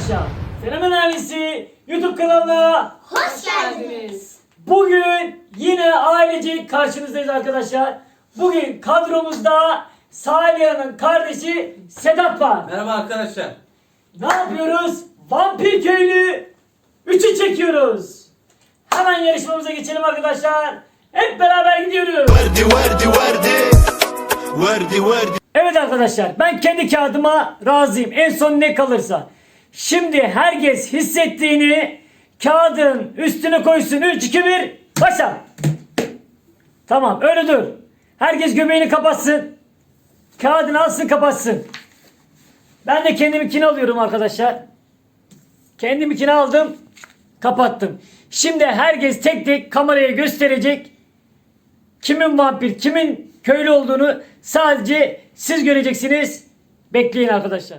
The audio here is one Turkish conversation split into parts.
arkadaşlar. Fenomen ailesi YouTube kanalına hoş geldiniz. Bugün yine ailecek karşınızdayız arkadaşlar. Bugün kadromuzda Saliha'nın kardeşi Sedat var. Merhaba arkadaşlar. Ne yapıyoruz? Vampir köylü 3'ü çekiyoruz. Hemen yarışmamıza geçelim arkadaşlar. Hep beraber gidiyoruz. Verdi verdi verdi. Verdi verdi. Evet arkadaşlar ben kendi kağıdıma razıyım. En son ne kalırsa. Şimdi herkes hissettiğini kağıdın üstüne koysun. 3, 2, 1 başla. Tamam öyle dur. Herkes göbeğini kapatsın. Kağıdını alsın kapatsın. Ben de kendiminkini alıyorum arkadaşlar. Kendiminkini aldım. Kapattım. Şimdi herkes tek tek kameraya gösterecek kimin vampir, kimin köylü olduğunu sadece siz göreceksiniz. Bekleyin arkadaşlar.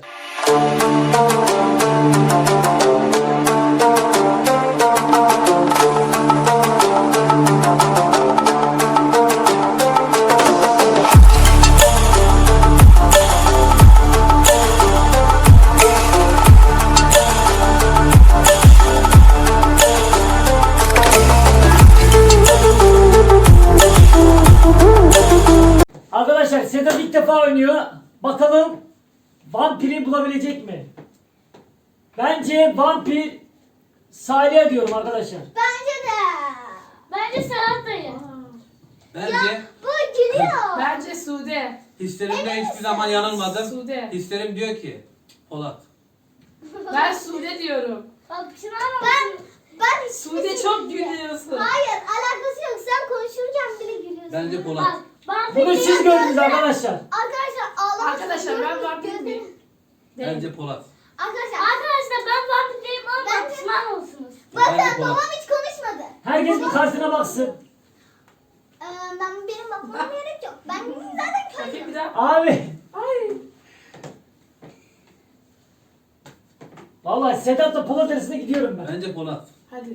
İlk defa oynuyor. Bakalım vampiri bulabilecek mi? Bence vampir Salih diyorum arkadaşlar. Bence de. Bence Serhat dayı. Bence Bu gülüyor. Bence Sude. hislerimde hiçbir zaman yanılmadım. Sude. Hislerim diyor ki Polat. Ben Sude diyorum. Bak. Ben, ben Sude çok gülüyorsun. Hayır alakası yok. Sen konuşurken bile gülüyorsun. Bence Polat. Bak, vampir Bunu siz gördünüz arkadaşlar. Arkadaşlar ağlamak Arkadaşlar ben vampir miyim? Bence Polat. Arkadaşlar, arkadaşlar ben vampir değilim ama pişman olsunuz. Bakın Bence Polat. babam hiç konuşmadı. Herkes bir kartına baksın. Ee, ben benim bakmam gerek yok. Ben zaten Bakayım bir köylüyüm. daha. Abi. Ay. Vallahi Sedat'la Polat arasında gidiyorum ben. Bence Polat. Hadi.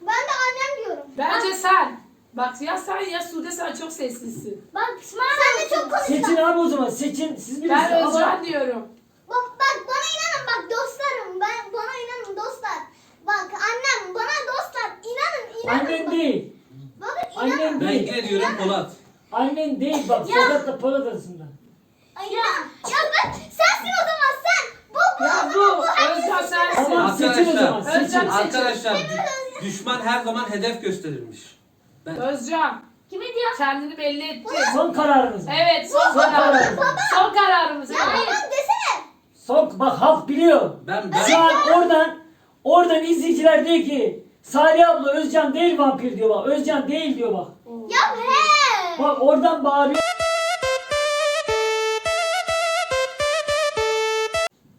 Ben de annem diyorum. Bence sen. Bak ya sen ya Sude sen çok sessizsin. Bak pişman Sen de çok konuşma. Seçin abi o zaman. Seçin. Siz bilirsiniz Ben ama Özcan diyorum. Bak, bak bana inanın bak dostlarım. Ben bana inanın dostlar. Bak annem bana dostlar. İnanın inanın. annen bak. değil. Bakın Annen inanın. Ben değil. yine diyorum Polat. Annen değil bak Ya. Sedat'la Polat arasında. Ay, ya, ya ben sensin o zaman sen. Bu bu Ya o bu zaman bu Özcan sensin. Tamam seçin o zaman. Özcan- Seçin. Arkadaşlar dü- düşman her zaman hedef gösterirmiş. Ben Özcan. Kimi diyor? Kendini belli etti. Son kararınız mı? Evet son Son kararımız. kararımız. Son kararımız. Ya Evet. babam desene. Son bak halk biliyor. ben Şu ben an oradan oradan izleyiciler diyor ki Salih abla Özcan değil vampir diyor bak. Özcan değil diyor bak. Ya he. Bak oradan bağırıyor.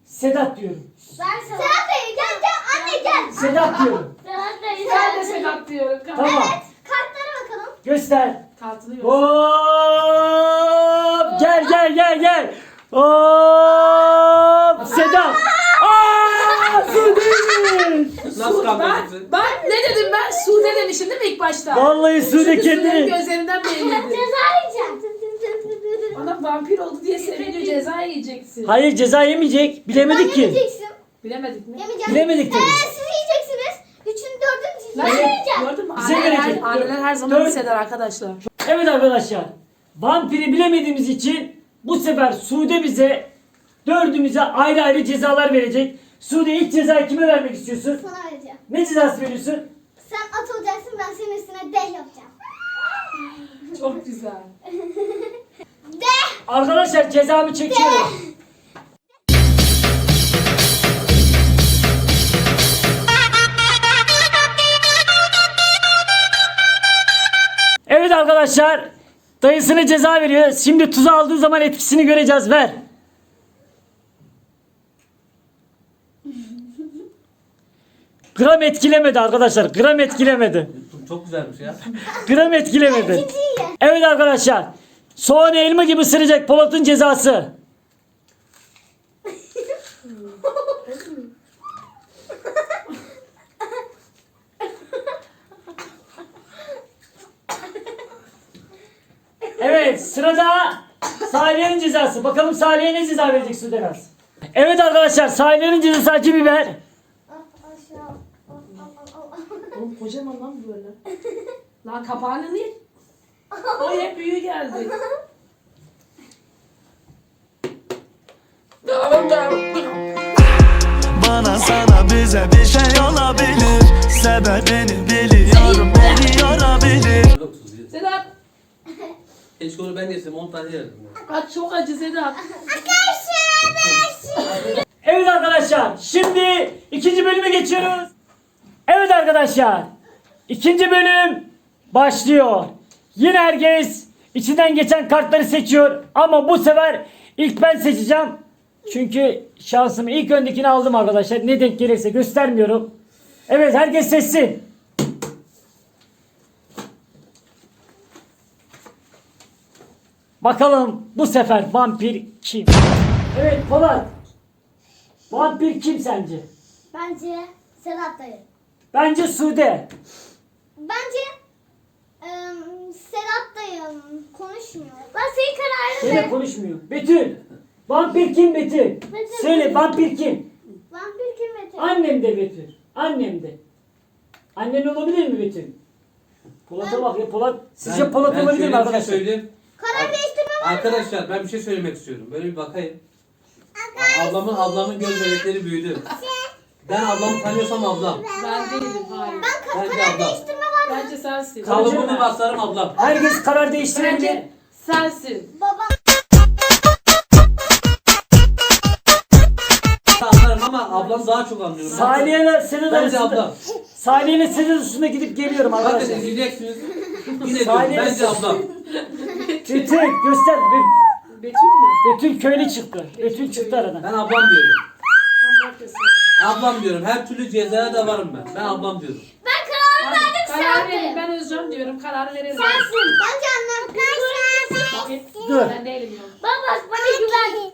Sedat diyorum. Ben sana. Serhat Bey gel gel anne gel. Sedat diyorum. Ben de Sedat diyorum. Tamam. Göster. Kartını. Hop! Gel gel gel gel. Hop! Sedat. Aa! Su değil. nasıl Ben, ben ne dedim ben? Sude demişim değil mi ilk başta? Vallahi Sude Çünkü Sude'nin kendini. gözlerinden belliydi. Ceza yiyeceğim. Bana vampir oldu diye seviniyor ceza yiyeceksin. Hayır ceza yemeyecek. Bilemedik Ben ki. yemeyeceksin. Bilemedik mi? Yemeyeceğim. Bilemedik tabii. Ee, siz yiyeceksiniz. Üçün dördüncü siz Lan. Gördün mü? Bize Anneler, verecek. anneler her zaman Dört- hisseder arkadaşlar. Evet arkadaşlar. Vampiri bilemediğimiz için bu sefer Sude bize dördümüze ayrı ayrı cezalar verecek. Sude ilk cezayı kime vermek istiyorsun? Sana vereceğim. Ne cezası veriyorsun? Sen at olacaksın ben senin üstüne deh yapacağım. Çok güzel. Deh. Arkadaşlar cezamı çekiyorum. Arkadaşlar. Dayısına ceza veriyor. Şimdi tuzu aldığı zaman etkisini göreceğiz. Ver. Gram etkilemedi arkadaşlar. Gram etkilemedi. Çok güzelmiş ya. Gram etkilemedi. Evet arkadaşlar. Soğanı elma gibi ısıracak Polat'ın cezası. Sırada Salih'in cezası. Bakalım Salih'e ne ceza verecek Sudenaz? Evet arkadaşlar Salih'in cezası acı biber. Oğlum kocaman lan böyle. Lan kapağını niye? O hep büyüğü geldi. Tamam tamam. Bana sana bize bir şey olabilir Sebebini biliyorum beni yorabilir Keşke onu ben yesem 10 tane yerdim. Aç çok acı Sedat. Evet arkadaşlar şimdi ikinci bölüme geçiyoruz. Evet arkadaşlar ikinci bölüm başlıyor. Yine herkes içinden geçen kartları seçiyor ama bu sefer ilk ben seçeceğim. Çünkü şansımı ilk öndekini aldım arkadaşlar. Ne denk gelirse göstermiyorum. Evet herkes seçsin. Bakalım bu sefer vampir kim? Evet Polat. Vampir kim sence? Bence Sedat dayı. Bence Sude. Bence ıı, Sedat dayı konuşmuyor. Ben senin kararını ver. konuşmuyor. Betül. Vampir kim Betül? Betül. Söyle vampir kim? Vampir kim Mete? Annem de Betül. Annem de. Annen olabilir mi Betül? Polat'a bak ya Polat. Sizce Polat ben olabilir şöyle mi şey arkadaşlar? söyleyeyim. Karar değiştirme var mı? Arkadaşlar ben bir şey söylemek istiyorum. Böyle bir bakayım. Ablamın ablamın göz bebekleri büyüdü. Ben ablamı tanıyorsam ablam. Ben değilim hayır. Ben ka- Bence karar ablam. değiştirme var mı? Bence sensin. Kalıbımı basarım ablam. Herkes karar değiştirebilir. Bence sensin. Anlarım ama ablam daha çok anlıyorum. Salih ile Sedat Bence arasında. ablam. İle Sedat arasında gidip geliyorum Bakın arkadaşlar. izleyeceksiniz. Yine Saniye diyorum bence misin? ablam. Betül göster. Be- Betül mü? Betül köylü çıktı. Betül çıktı aradan. Ben ablam diyorum. Ablam diyorum. Her türlü cezaya da varım ben. Ben ablam diyorum. Ben kararı verdim karar sen verin. de. Ben Özcan diyorum. Karar verelim. Sensin. Bence annem. Ben sensin. Dur. Ben değilim yok. Baba bana güven.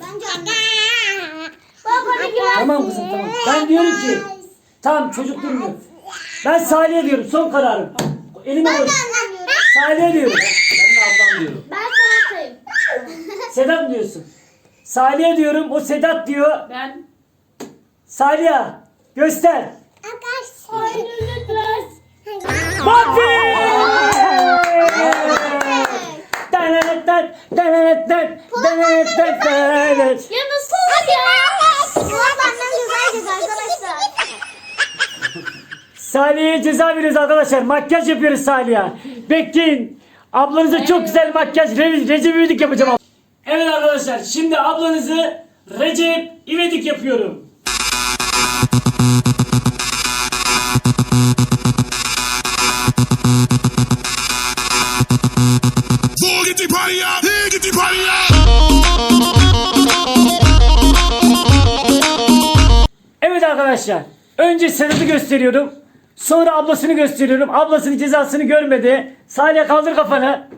Bence annem. Baba bana güven. Tamam kızım tamam. Ben diyorum ki tamam çocuk durmuyor. Ben Salih'e diyorum son kararım. Elime Ben koy. Salih'e diyorum. Ablam diyorum. Ben Sedat'tayım. Sedat diyorsun. Salih'e diyorum o Sedat diyor. Ben Salih'e göster. Arkadaşlar. Dananatan, dananatan, dananatan, dananatan. Yunus hadi ya. Sıla benden güzel dedi arkadaşlar. Salih'e ceza veriyoruz arkadaşlar. Makyaj yapıyoruz Salih'e. Bekleyin. Ablanıza çok güzel makyaj Re- Recep İvedik yapacağım. Evet arkadaşlar şimdi ablanızı Recep İvedik yapıyorum. Go get the party up, hey, get the party up. Evet arkadaşlar. Önce Sedat'ı gösteriyorum. Sonra ablasını gösteriyorum. Ablasının cezasını görmedi. Salih kaldır kafanı.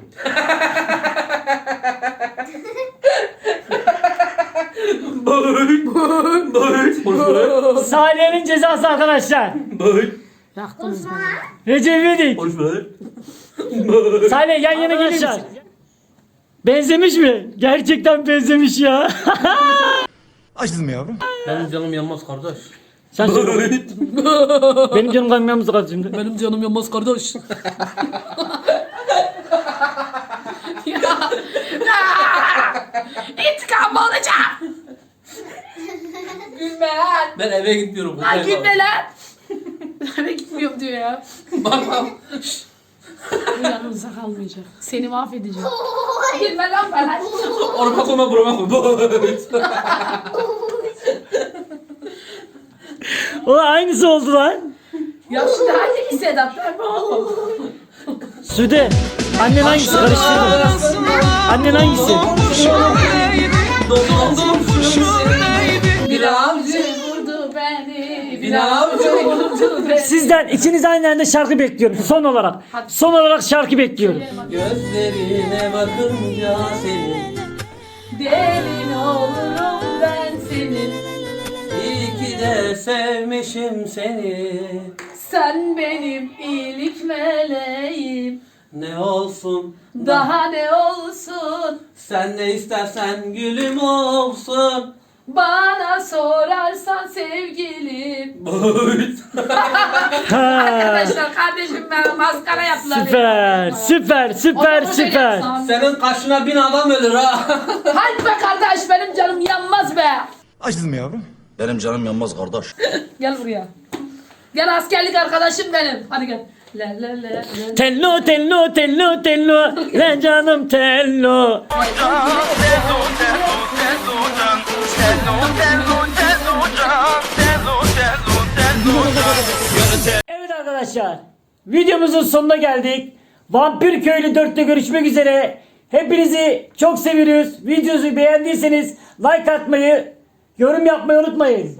Salih'in cezası arkadaşlar. yaktınız beni. Recep İvedik. Salih yan yana gelir misin? Benzemiş mi? Gerçekten benzemiş ya. Acıdın mı yavrum? Benim canım yanmaz kardeş. Sen söyle. Benim canım kaldı şimdi? Benim canım yanmaz kardeş. İntikam alacağım. Gülme lan. Ben eve gitmiyorum. Lan buradayım gülme lan. Eve gitmiyorum diyor ya. Bak bak. Bu yanımıza kalmayacak. Seni mahvedeceğim. Gülme lan bana. Orma koyma burama koy. O aynısı oldu lan. Ya şimdi hadi Sedat ben mi oğlum? Sude. Annen hangisi? Karıştırma. Annen hangisi? Bir avcı. Vurdu beni. Bir avcı. vurdu beni. Sizden ikiniz aynı anda şarkı bekliyorum. Son olarak. Son olarak şarkı bekliyorum. Gözlerine bakınca senin. Delin olurum ben senin. İyi ki de sevmişim seni. Sen benim iyilik meleğim. Ne olsun. Daha ne olsun? Sen ne istersen gülüm olsun. Bana sorarsan sevgilim. Ha, Arkadaşlar kardeşim ben maskara yaptılar. süper, süper, süper, Odamı süper. Senin kaşına bin adam ölür ha. Hadi be kardeş benim canım yanmaz be. Acıdın mı yavrum? Benim canım yanmaz kardeş. Gel buraya. Gel askerlik arkadaşım benim. Hadi gel. Le le le le. Tello, tello, tello, tello. Lan canım tello. Evet arkadaşlar. Videomuzun sonuna geldik. Vampir Köylü 4'te görüşmek üzere. Hepinizi çok seviyoruz. Videomuzu beğendiyseniz like atmayı, yorum yapmayı unutmayın.